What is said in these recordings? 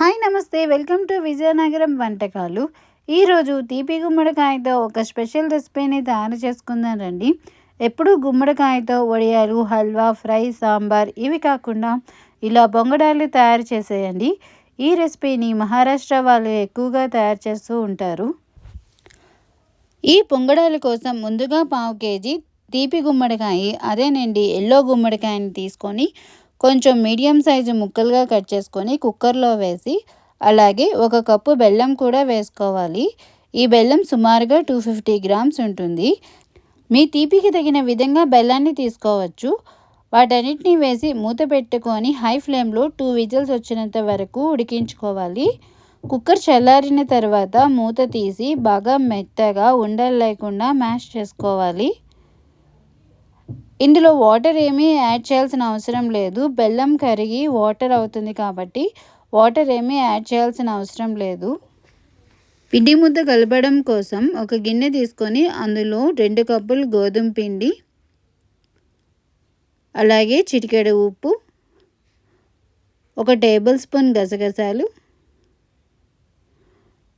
Hi నమస్తే. Welcome to Vizianagaram వంటకాలు. ఈరోజు తీపి గుమ్మడికాయతో ఒక స్పెషల్ రెసిపీని తయారు చేసుకుందాం రండి. ఎప్పుడు గుమ్మడికాయతో వడియాలు హల్వా ఫ్రై సాంబార్ ఇవి కాకుండా ఇలా పొంగడాలు తయారు చేసేయండి. ఈ రెసిపీని మహారాష్ట్ర వాళ్ళు ఎక్కువగా తయారు చేస్తూ ఉంటారు. ఈ పొంగడాల కోసం ముందుగా పావు కేజీ తీపి గుమ్మడికాయ అదేనండి ఎల్లో గుమ్మడికాయని తీసుకొని కొంచెం మీడియం సైజు ముక్కలుగా కట్ చేసుకొని కుక్కర్లో వేసి అలాగే ఒక కప్పు బెల్లం కూడా వేసుకోవాలి. ఈ బెల్లం సుమారుగా టూ ఫిఫ్టీ గ్రామ్స్ ఉంటుంది. మీ తీపికి తగిన విధంగా బెల్లాన్ని తీసుకోవచ్చు. వాటన్నిటిని వేసి మూత పెట్టుకొని హై ఫ్లేమ్లో టూ విజిల్స్ వచ్చినంత వరకు ఉడికించుకోవాలి. కుక్కర్ చల్లారిన తర్వాత మూత తీసి బాగా మెత్తగా ఉండలు లేకుండా మ్యాష్ చేసుకోవాలి. ఇందులో వాటర్ ఏమీ యాడ్ చేయాల్సిన అవసరం లేదు. బెల్లం కరిగి వాటర్ అవుతుంది కాబట్టి వాటర్ ఏమీ యాడ్ చేయాల్సిన అవసరం లేదు. పిండి ముద్ద కలపడం కోసం ఒక గిన్నె తీసుకొని అందులో రెండు కప్పులు గోధుమ పిండి అలాగే చిటికెడు ఉప్పు ఒక టేబుల్ స్పూన్ గసగసాలు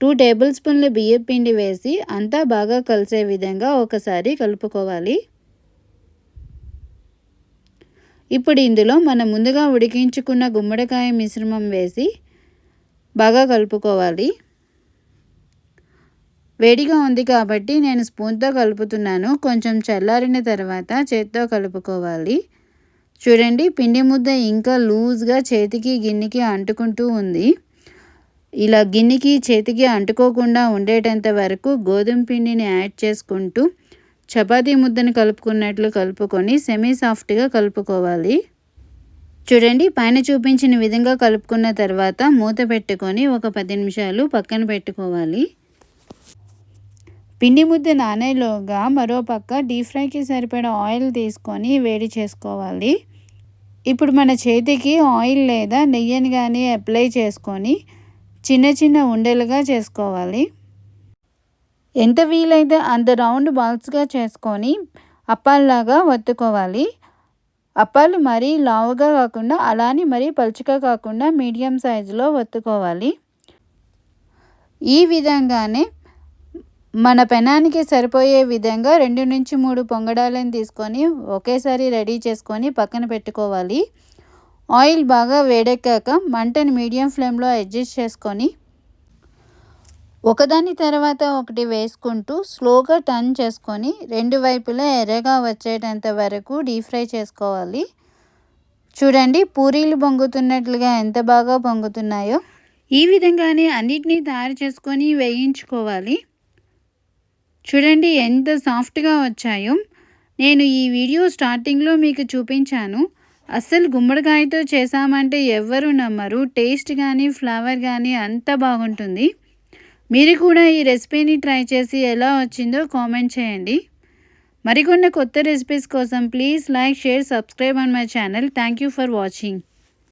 టూ టేబుల్ స్పూన్ల బియ్యం పిండి వేసి అంతా బాగా కలిసే విధంగా ఒకసారి కలుపుకోవాలి. ఇప్పుడు ఇందులో మనం ముందుగా ఉడికించుకున్న గుమ్మడికాయ మిశ్రమం వేసి బాగా కలుపుకోవాలి. వేడిగా ఉంది కాబట్టి నేను స్పూన్తో కలుపుతున్నాను. కొంచెం చల్లారిన తర్వాత చేత్తో కలుపుకోవాలి. చూడండి పిండి ముద్ద ఇంకా లూజ్గా చేతికి గిన్నెకి అంటుకుంటూ ఉంది. ఇలా గిన్నెకి చేతికి అంటుకోకుండా ఉండేటంత వరకు గోధుమ పిండిని యాడ్ చేసుకుంటూ చపాతీ ముద్దను కలుపుకున్నట్లు కలుపుకొని సెమీ సాఫ్ట్గా కలుపుకోవాలి. చూడండి పైన చూపించిన విధంగా కలుపుకున్న తర్వాత మూత పెట్టుకొని ఒక పది నిమిషాలు పక్కన పెట్టుకోవాలి. పిండి ముద్ద నానేలోగా మరో పక్క డీప్ ఫ్రైకి సరిపడా ఆయిల్ తీసుకొని వేడి చేసుకోవాలి. ఇప్పుడు మన చేతికి ఆయిల్ లేదా నెయ్యిని కానీ అప్లై చేసుకొని చిన్న చిన్న ఉండలుగా చేసుకోవాలి. ఎంత వీలైతే అంత రౌండ్ బాల్స్గా చేసుకొని అప్పాల్లాగా వత్తుకోవాలి. అప్పాలు మరీ లావుగా కాకుండా అలానే మరీ పలుచగా కాకుండా మీడియం సైజులో వత్తుకోవాలి. ఈ విధంగానే మన పెనానికి సరిపోయే విధంగా రెండు నుంచి మూడు పొంగడాలను తీసుకొని ఒకేసారి రెడీ చేసుకొని పక్కన పెట్టుకోవాలి. ఆయిల్ బాగా వేడెక్కాక మంటను మీడియం ఫ్లేమ్లో అడ్జస్ట్ చేసుకొని ఒకదాని తర్వాత ఒకటి వేసుకుంటూ స్లోగా టర్న్ చేసుకొని రెండు వైపులా ఎర్రగా వచ్చేటంత వరకు డీప్ ఫ్రై చేసుకోవాలి. చూడండి పూరీలు పొంగుతున్నట్లుగా ఎంత బాగా పొంగుతున్నాయో. ఈ విధంగానే అన్నిటినీ తయారు చేసుకొని వేయించుకోవాలి. చూడండి ఎంత సాఫ్ట్గా వచ్చాయో. నేను ఈ వీడియో స్టార్టింగ్లో మీకు చూపించాను. అస్సలు గుమ్మడికాయతో చేసామంటే ఎవ్వరు నమ్మరు. టేస్ట్ కానీ ఫ్లేవర్ కానీ అంత బాగుంటుంది. మీరు కూడా ఈ రెసిపీని ట్రై చేసి ఎలా వచ్చిందో కామెంట్ చేయండి. మరికొన్ని కొత్త రెసిపీస్ కోసం please like share subscribe on my channel. Thank you for watching.